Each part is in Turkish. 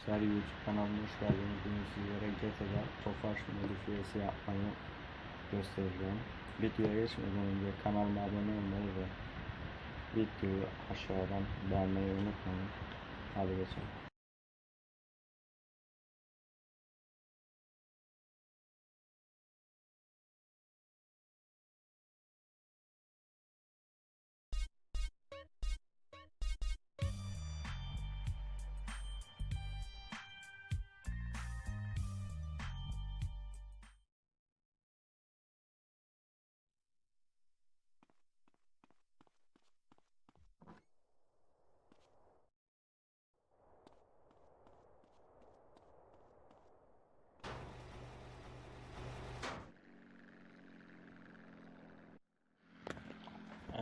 arkadaşlar YouTube kanalıma hoş geldiniz. Bugün sizlere GTA'da Tofaş modifiyesi yapmayı göstereceğim. Videoya geçmeden önce kanalıma abone olmayı ve videoyu aşağıdan beğenmeyi unutmayın. Hadi geçelim.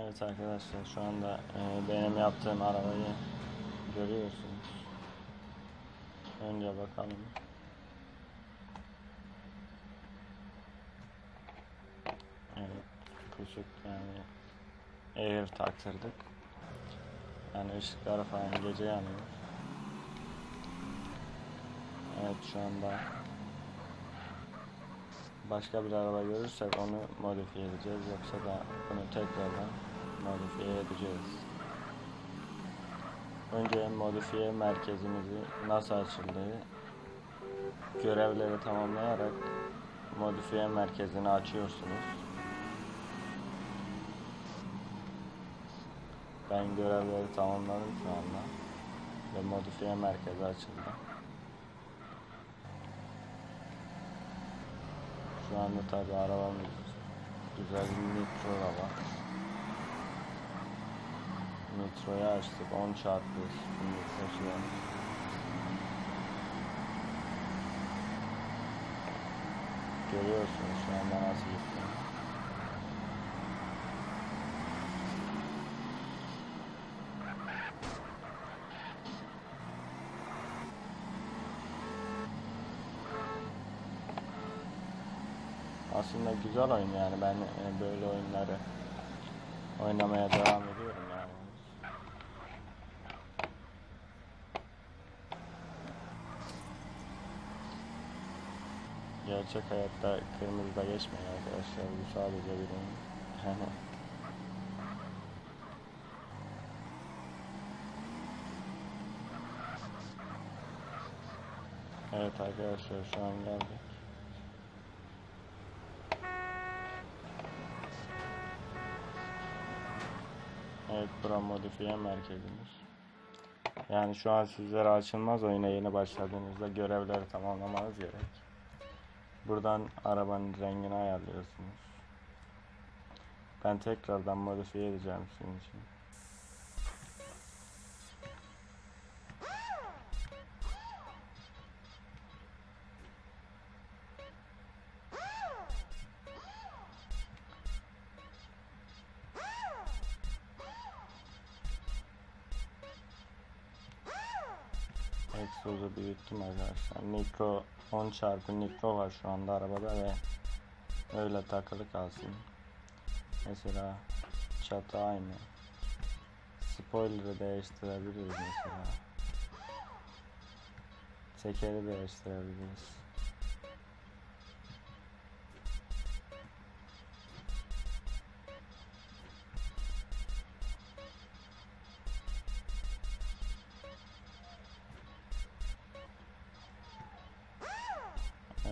Evet arkadaşlar şu anda e, benim yaptığım arabayı görüyorsunuz. Önce bakalım. Evet, küçük yani air taktırdık. Yani ışıkları falan gece yanıyor. Evet şu anda başka bir araba görürsek onu modifiye edeceğiz yoksa da bunu tekrardan edeceğiz. Önce modifiye merkezimizi nasıl açıldığı görevleri tamamlayarak modifiye merkezini açıyorsunuz. Ben görevleri tamamladım şu anda ve modifiye merkezi açıldı. Şu anda tabi arabamız güzel bir nitro var. Nitro'yu açtık 10 çarpı var. Görüyorsunuz şu anda nasıl gitti. Aslında güzel oyun yani ben e, böyle oyunları oynamaya devam ediyorum yani. Gerçek hayatta kırmızıda geçmiyor arkadaşlar bu sadece bir oyun. evet arkadaşlar şu an geldik. Evet bura modifiye merkezimiz. Yani şu an sizlere açılmaz oyuna yeni başladığınızda görevleri tamamlamanız gerek. Buradan arabanın rengini ayarlıyorsunuz. Ben tekrardan modifiye edeceğim sizin için. Egzozu büyüttüm arkadaşlar. Nitro 10 çarpı nitro var şu anda arabada ve öyle takılı kalsın. Mesela çatı aynı. Spoiler'ı değiştirebiliriz mesela. Tekeri değiştirebiliriz.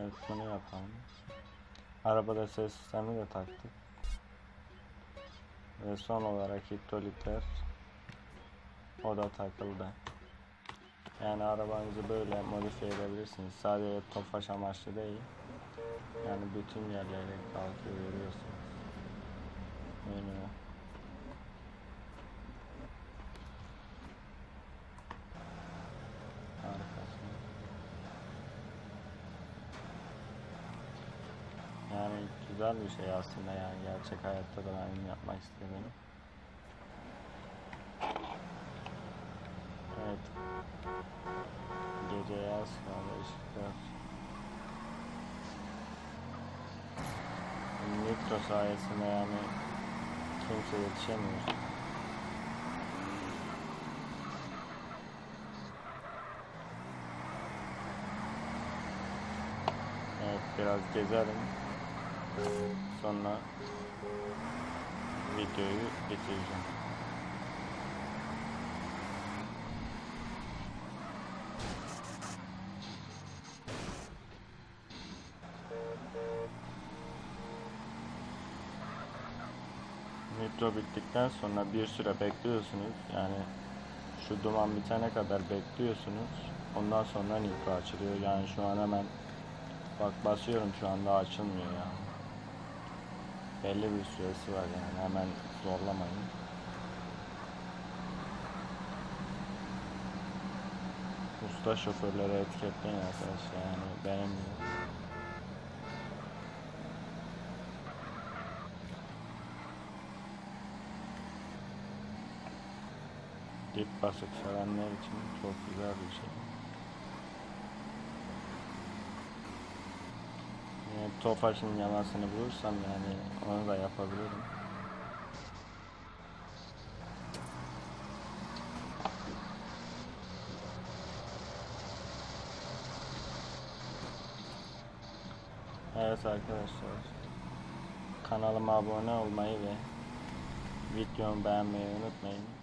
Evet bunu yapalım. Arabada ses sistemi de taktık. Ve son olarak hidrolikler o da takıldı. Yani arabanızı böyle modifiye edebilirsiniz. Sadece tofaş amaçlı değil. Yani bütün yerlere kalkıyor görüyorsunuz. Menü. güzel bir şey aslında yani gerçek hayatta da ben yapmak istedim. Evet. Gece yaz sonra ışıklar. Metro sayesinde yani kimse yetişemiyor. Evet biraz gezelim. Sonra videoyu bitireceğim. Nitro bittikten sonra bir süre bekliyorsunuz. Yani şu duman bitene kadar bekliyorsunuz. Ondan sonra nitro açılıyor. Yani şu an hemen bak basıyorum şu anda açılmıyor yani. Belli bir süresi var yani hemen zorlamayın. Usta şoförlere etiketleyin arkadaşlar yani benim. Dip basık sevenler için çok güzel bir şey. Yani Tofaş'ın bulursam yani onu da yapabilirim. Evet arkadaşlar. Kanalıma abone olmayı ve videomu beğenmeyi unutmayın.